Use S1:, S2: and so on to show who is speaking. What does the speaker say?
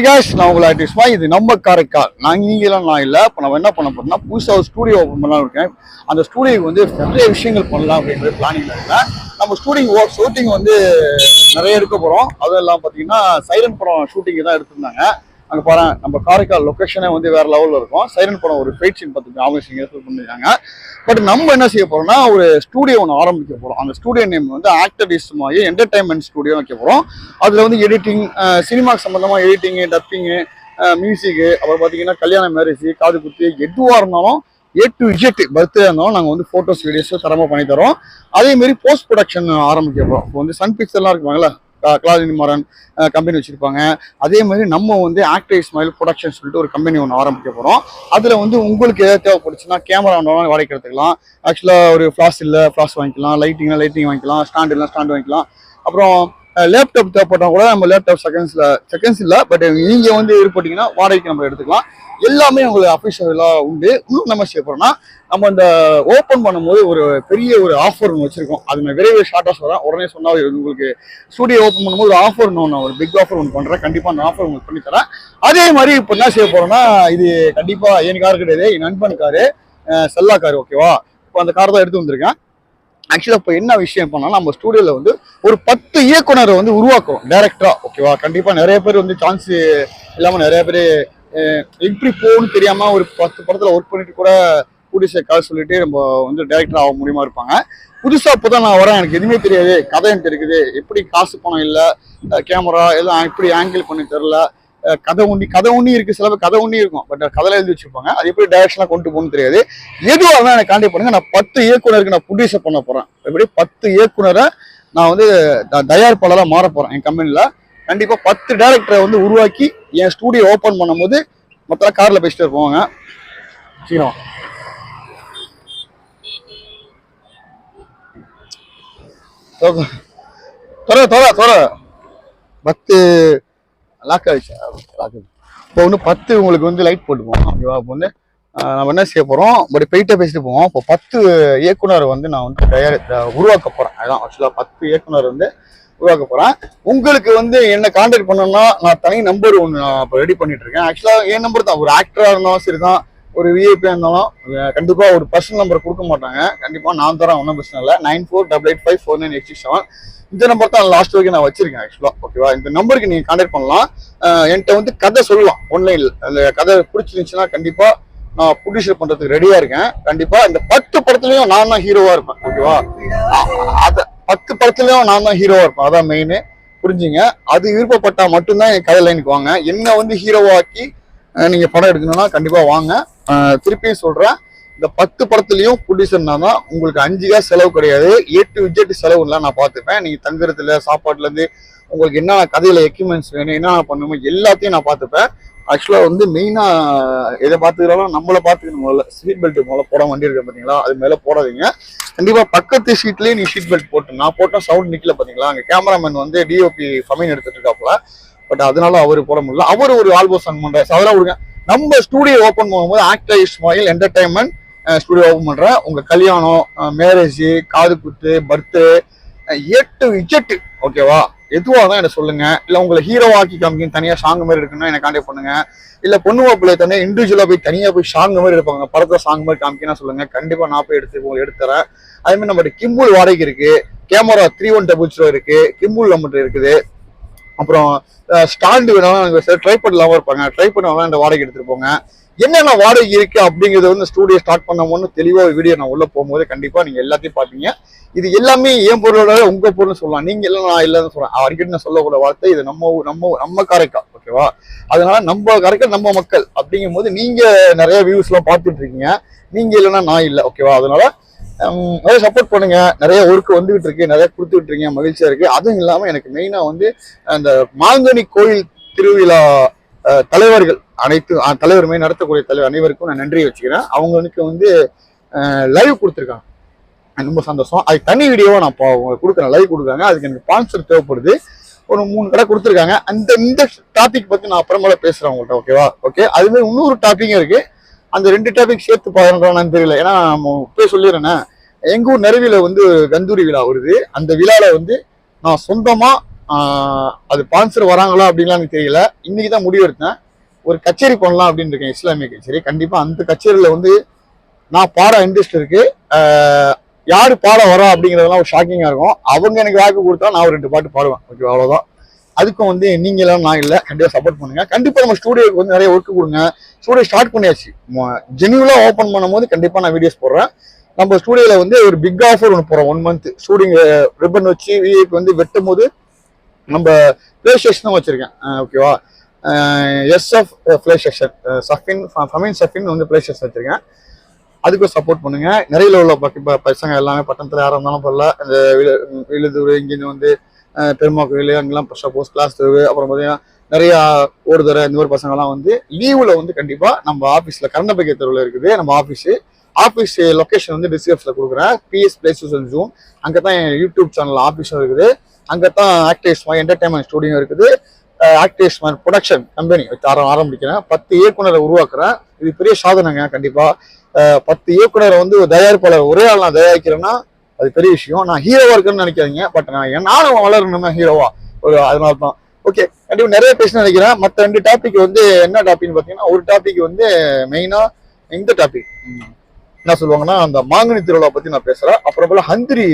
S1: Hi cash நான் உங்களை ஆர்டிஸ்மா இது நம்ம காரைக்கால். நான் நீங்களாம் நான் இல்லை. இப்போ நம்ம என்ன பண்ண போறோம்னா புதுசாக ஒரு ஸ்டூடியோ ஓப்பன் பண்ணலாம் இருக்கேன். அந்த ஸ்டூடியோக்கு வந்து நிறைய விஷயங்கள் பண்ணலாம் அப்படின்ற பிளானிங்ல இருக்கேன். நம்ம ஸ்டூடியோ ஒர்க் ஷூட்டிங் வந்து நிறைய எடுக்க போகிறோம் அதுவும் எல்லாம் பார்த்தீங்கன்னா சைரன் படம் ஷூட்டிங் தான் எடுத்திருந்தாங்க. அங்கே பாரு நம்ம காரைக்கால் லொக்கேஷனே வந்து வேறு லெவலில் இருக்கும். சைரன் படம் ஒரு ஃபைட் சீன் பார்த்துட்டு ஆபரேஷன் ஏற்பாடு பண்ணியிருக்காங்க பட் நம்ம என்ன செய்ய போறோம்னா ஒரு ஸ்டூடியோ ஒன்று ஆரம்பிக்க போகிறோம் அந்த ஸ்டூடியோ நேம் வந்து ஆக்டர்டிஸ்ட் மாதிரி என்டர்டைன்மெண்ட் ஸ்டூடியோ வைக்க போகிறோம் அதில் வந்து எடிட்டிங் சினிமாக்கு சம்மந்தமாக எடிட்டிங்கு டப்பிங்கு மியூசிக்கு அப்புறம் பார்த்தீங்கன்னா கல்யாண மேரேஜ் காது குத்து எதுவாக இருந்தாலும் ஏ டு இஜெட் பர்த்டே இருந்தாலும் நாங்கள் வந்து ஃபோட்டோஸ் வீடியோஸும் தரமாக பண்ணி தரோம். அதேமாரி போஸ்ட் ப்ரொடக்ஷன் ஆரம்பிக்க போகிறோம் இப்போ வந்து சன் பிக்சர்லாம் இருக்குவாங்களா கிளாதினி மாறன் கம்பெனி வச்சுருப்பாங்க. அதே மாதிரி நம்ம வந்து ஆக்டிவ் ஸ்மைல் ப்ரொடக்ஷன் சொல்லிட்டு ஒரு கம்பெனி ஒன்று ஆரம்பிக்க போகிறோம் அதில் வந்து உங்களுக்கு எதாவது தேவைப்படுச்சுன்னா கேமரா ஒன்று வாடகைக்கு எடுத்துக்கலாம். ஆக்சுவலாக ஒரு ஃப்ளாஷ் இல்லை ஃப்ளாஷ் வாங்கிக்கலாம். லைட்டிங்னா லைட்டிங் வாங்கிக்கலாம். ஸ்டாண்ட் இல்லை ஸ்டாண்ட் வாங்கிக்கலாம். அப்புறம் லேப்டாப் தேவைப்பட்டால் கூட நம்ம லேப்டாப் செகண்ட்ஸில் செகண்ட்ஸ் இல்லை பட் நீங்கள் வந்து ஏற்பட்டீங்கன்னா வாடகைக்கு நம்ம எடுத்துக்கலாம். எல்லாமே உங்களுக்கு அஃபிஷியலாக உண்டு. இன்னும் நம்ம செய்ய நம்ம இந்த ஓப்பன் பண்ணும்போது ஒரு பெரிய ஒரு ஆஃபர் ஒன்று வச்சுருக்கோம். அது நான் விரைவில் ஷார்ட்டாக சொல்கிறேன் உடனே சொன்னால் உங்களுக்கு ஸ்டூடியோ ஓப்பன் பண்ணும்போது ஒரு ஆஃபர் ஒன்று ஒரு பிக் ஆஃபர் ஒன்று பண்ணுறேன் கண்டிப்பாக அந்த ஆஃபர் உங்களுக்கு பண்ணித்தரேன் அதே மாதிரி இப்போ என்ன செய்ய போகிறோம்னா இது கண்டிப்பாக என் கார் கிடையாது என் நண்பன் காரு செல்லா கார் ஓகேவா இப்போ அந்த கார் தான் எடுத்து வந்திருக்கேன். ஆக்சுவலாக இப்போ என்ன விஷயம் பண்ணாலும் நம்ம ஸ்டூடியோவில் வந்து ஒரு பத்து இயக்குனரை வந்து உருவாக்குறோம் டேரக்டராக ஓகேவா கண்டிப்பாக நிறைய பேர் வந்து சான்ஸ் இல்லாமல் நிறைய பேர் எப்படி போகணும்னு தெரியாமல் ஒரு பத்து படத்தில் ஒர்க் பண்ணிட்டு கூட கூடிய கால் சொல்லிட்டு நம்ம வந்து டேரக்டர் ஆக முடியுமா இருப்பாங்க. புதுசாக இப்போ தான் நான் வரேன். எனக்கு எதுவுமே தெரியாது. கதை எனக்கு இருக்குது. எப்படி காசு பணம் இல்லை கேமரா எல்லாம் எப்படி ஆங்கிள் பண்ணி தெரில கதை உண்ணி கதை உண்ணி இருக்கு சில கதை உண்ணி இருக்கும். பட் கதையில எழுதி வச்சிருப்பாங்க. அது எப்படி டைரக்ஷனா கொண்டு போகணும்னு தெரியாது. எதுவாக இருந்தால் எனக்கு காண்டாக்ட் பண்ணுங்க. நான் பத்து இயக்குனருக்கு நான் ப்ரொடியூசர் பண்ண போறேன். எப்படி? பத்து இயக்குனரை நான் வந்து த- தயாரிப்பாளராக மாற போறேன். என் கம்பெனியில் கண்டிப்பா பத்து டேரக்டரை வந்து உருவாக்கி என் ஸ்டூடியோ ஓப்பன் பண்ணும்போது மொத்தம் கார்ல பேசிட்டு இருப்போங்க சீக்கிரம் தொர தொர தொர பத்து லாக் ஆகிடுச்சு லாக் இப்போ வந்து பத்து உங்களுக்கு வந்து லைட் போட்டுப்போம். ஓகேவா? இப்போ வந்து நம்ம என்ன செய்ய போகிறோம் பட் போயிட்டே பேசிட்டு போவோம். இப்போ பத்து இயக்குனர் வந்து நான் வந்து தயார் உருவாக்க போகிறேன் அதான் ஆக்சுவலாக பத்து இயக்குனர் வந்து உருவாக்க போகிறேன் உங்களுக்கு வந்து என்ன கான்டாக்ட் பண்ணணும்னா நான் தனி நம்பர் ஒன்று நான் இப்போ ரெடி பண்ணிட்டு இருக்கேன். ஆக்சுவலாக என் நம்பர் தான். ஒரு ஆக்டராக இருந்தாலும் சரி தான் ஒரு விஐபியாக இருந்தாலும் அஹ், கண்டிப்பா ஒரு பர்சனல் நம்பர் கொடுக்க மாட்டாங்க. கண்டிப்பா நான் தரேன் ஒன்றும் பிரச்சனை இல்லை. Nine four double eight five four nine eight six seven. இந்த நம்பர் தான் லாஸ்ட் வரைக்கும் நான் வச்சிருக்கேன் ஆக்சுவலா ஓகேவா இந்த நம்பருக்கு நீங்க கான்டாக்ட் பண்ணலாம். என்கிட்ட வந்து கதை சொல்லலாம். ஒன்லைன்ல அந்த கதை பிடிச்சிருந்துச்சுன்னா கண்டிப்பா நான் ப்ரொடியூசர் பண்றதுக்கு ரெடியா இருக்கேன். கண்டிப்பா இந்த பத்து படத்துலயும் நான் தான் ஹீரோவா இருப்பேன். ஓகேவா அத பத்து படத்துலயும் நான் தான் ஹீரோவா இருப்பேன். அதான் மெயின் புரிஞ்சுங்க? அது விருப்பப்பட்டா மட்டும்தான் என் கதை லைனுக்கு வாங்க. என்ன வந்து ஹீரோவாக்கி அஹ், நீங்க படம் எடுக்கணும்னா கண்டிப்பா வாங்க. திருப்பியும் சொல்றேன். இந்த பத்து படத்துலயும் ப்ரொடியூசர்னா தான். உங்களுக்கு அஞ்சு காசு செலவு கிடையாது. ஏ டு விஜெட் செலவுலாம் நான் பார்த்துப்பேன். நீங்க தங்குறதுல சாப்பாட்டுலேருந்து உங்களுக்கு என்னென்ன கதையில எக்யூப்மெண்ட்ஸ் வேணும் என்னென்ன பண்ணணுமோ எல்லாத்தையும் நான் பார்த்துப்பேன். ஆக்சுவலாக வந்து மெயினாக எதை பார்த்துக்கிறாலும் நம்மளை பார்த்துக்கணும் முதல்ல. சீட் பெல்ட் முதல்ல போட வண்டி இருக்கு பார்த்தீங்களா அது மேலே போடாதீங்க. கண்டிப்பாக பக்கத்து சீட்லேயே நீ சீட் பெல்ட் போட்டு நான் போட்டேன் சவுண்ட் நிற்கல பார்த்தீங்களா அங்கே கேமராமேன் வந்து டிஓபி ஃபமைன் எடுத்துகிட்டு இருக்காப்புல. பட் அதனால அவர் போட முடியல. அவர் ஒரு ஆல்போஸ் ரன் பண்ணுறாரு அதெல்லாம் விடுங்க. நம்ம ஸ்டூடியோ ஓப்பன் பண்ணும்போது actor Ismail entertainment studio open பண்ணுறேன் உங்கள் கல்யாணம் மேரேஜ் காது குத்து பர்த்டே ஏ டு ஓகேவா எதுவாக தான் என்ன சொல்லுங்க. இல்லை உங்களை ஹீரோ ஆக்கி காமிக்கணும் தனியாக சாங் மாதிரி இருக்குன்னா எனக்கு காண்டாக்ட் பண்ணுங்க. இல்லை பொண்ணு மாப்பிள்ளை தனியாக இண்டிவிஜுவலாக போய் தனியாக போய் சாங் மாதிரி எடுப்பாங்க. படத்தில் சாங் மாதிரி காமிக்கணும் சொல்லுங்க. கண்டிப்பாக நான் போய் எடுத்து உங்களுக்கு எடுத்து தரேன் அதே மாதிரி நம்மகிட்ட கிம்புல் வாடகைக்கு இருக்கு. Camera three one double zero இருக்கு. கிம்புல் நம்மகிட்ட இருக்குது. அப்புறம் ஸ்டாண்டு வேணாலும் சார் ட்ரை பண்ணலாமல் இருப்பாங்க. ட்ரை பண்ணலாம் இந்த வாடகை எடுத்துகிட்டு போங்க. என்னென்ன வாடகை இருக்குது அப்படிங்கிறத வந்து ஸ்டூடியோ ஸ்டார்ட் பண்ணோம்னு தெளிவாக வீடியோ நான் உள்ளே போகும்போது கண்டிப்பாக நீங்கள் எல்லாத்தையும் பார்ப்பீங்க. இது எல்லாமே என் பொருளோட உங்கள் பொருள்னு சொல்லலாம். நீங்கள் எல்லாம் நான் இல்லைன்னு சொல்கிறேன் அடிக்கடி நான் சொல்லக்கூடிய வார்த்தை இது நம்ம நம்ம நம்ம காரைக்கால் ஓகேவா அதனால நம்ம கரெக்டாக நம்ம மக்கள் அப்படிங்கும் போது நீங்க நிறைய வியூஸ்லாம் எல்லாம் பார்த்துட்டு இருக்கீங்க. இல்லைன்னா நான் இல்லை ஓகேவா அதனால நிறைய சப்போர்ட் பண்ணுங்க. நிறைய ஒர்க் வந்துகிட்டு இருக்கு. நிறைய கொடுத்துட்டு இருக்கீங்க மகிழ்ச்சியா இருக்கு. அதுவும் இல்லாம எனக்கு மெயினா வந்து அந்த மாங்கனி கோயில் திருவிழா தலைவர்கள் அனைத்து தலைவருமே நடத்தக்கூடிய தலைவர் அனைவருக்கும் நான் நன்றி வச்சுக்கிறேன். அவங்களுக்கு வந்து லைவ் கொடுத்துருக்காங்க. ரொம்ப சந்தோஷம். அது தனி வீடியோவாக நான் இப்போ கொடுக்குறேன். லைவ் கொடுக்குறாங்க. அதுக்கு எனக்கு ஸ்பான்சர் தேவைப்படுது. ஒரு மூணு கடை கொடுத்துருக்காங்க. அந்த இந்த டாபிக் பத்தி நான் அப்புறமேல பேசுறேன் உங்கள்கிட்ட ஓகேவா ஓகே அதுவே இன்னொரு டாபிக்கும் இருக்கு. அந்த ரெண்டு டாபிக் சேர்த்து பாருன்றானு தெரியல. ஏன்னா நம்ம போய் சொல்லிடுறேன். எங்க ஊர் நெருவில வந்து கந்தூரி விழா வருது. அந்த விழால வந்து நான் சொந்தமா அது ஸ்பான்சர் வராங்களா அப்படின்லாம் எனக்கு தெரியல. இன்னைக்கு தான் முடிவு எடுத்தேன். ஒரு கச்சேரி பண்ணலாம் அப்படின்னு இருக்கேன் இஸ்லாமிய கச்சேரி கண்டிப்பா அந்த கச்சேரியில வந்து நான் பாட இன்ட்ரெஸ்ட் இருக்கு. யார் யாரு பாட வரா அப்படிங்கிறதெல்லாம் ஒரு ஷாக்கிங்காக இருக்கும். அவங்க எனக்கு வாய்ப்பு கொடுத்தா நான் ஒரு ரெண்டு பாட்டு பாடுவேன். ஓகே அவ்வளோதான் அதுக்கும் வந்து நீங்களாம் நான் இல்லை. கண்டிப்பாக சப்போர்ட் பண்ணுங்க. கண்டிப்பாக நம்ம ஸ்டூடியோக்கு வந்து நிறைய ஒர்க்கு கொடுங்க. ஸ்டூடியோ ஸ்டார்ட் பண்ணியாச்சு. ஜெனியூலா ஓப்பன் பண்ணும்போது கண்டிப்பாக நான் வீடியோஸ் போடுறேன். நம்ம ஸ்டூடியோவில் வந்து ஒரு பிக் ஆஃபர் ஒன்று போகிறோம் ஒன் மந்த் ஷூட்டிங் ரிப்பன் வச்சு விஐக்கு வந்து வெட்டும் போது நம்ம பிளே தான் வச்சிருக்கேன். ஓகேவா SF play station Safin Famin Safin வந்து பிளே ஸ்டேஷன் வச்சுருக்கேன். அதுக்கும் சப்போர்ட் பண்ணுங்க. நிறைய உள்ள பக்க- ப- பசங்க எல்லாமே பட்டணத்தில் யாராக இருந்தாலும் பரல இந்த விழு விழுதூர் இங்கிருந்து வந்து அஹ், பெருமா கோயில் அங்கெல்லாம் சப்போஸ் கிளாஸ் தருவு. அப்புறம் பார்த்தீங்கன்னா நிறைய ஓடுதர இந்த மாதிரி பசங்கெல்லாம் வந்து லீவுல வந்து கண்டிப்பா நம்ம ஆஃபீஸில் கர்ணபகை தெருவில் இருக்குது. நம்ம ஆஃபீஸு ஆஃபீஸ் லொகேஷன் வந்து டிஸ்கிரிப்ஷனில் கொடுக்குறேன். பிஎஸ் பிளேஸ் அண்ட் ஜூம் அங்கே தான் என் யூடியூப் சேனல் ஆஃபீஸும் இருக்குது. அங்கே தான் ஆக்டேஸ் என்டர்டைன்மெண்ட் ஸ்டூடியோ இருக்குது. ஆக்டேஸ் ப்ரொடக்ஷன் கம்பெனி வச்சு ஆரம்பிக்கிறேன். பத்து இயக்குனரை உருவாக்குறேன். இது பெரிய சாதனைங்க கண்டிப்பா. பத்து இயக்குனரை வந்து தயாரிப்பாளர் ஒரே ஆள் நான் தயாரிக்கிறேன்னா அது பெரிய விஷயம். நான் ஹீரோவா இருக்குன்னு நினைக்காதீங்க. பட் நான் என் நானும் வளரணுமே ஹீரோவா ஒரு அதனால தான் ஓகே கண்டிப்பாக நிறைய பேச நினைக்கிறேன். மற்ற ரெண்டு டாபிக் வந்து என்ன டாபிக்னு பார்த்தீங்கன்னா ஒரு டாபிக் வந்து மெயினா இந்த டாபிக் என்ன சொல்லுவாங்கன்னா அந்த மாங்கனி திருவிழா பத்தி நான் பேசுறேன். அப்புறம் போல ஹந்திரி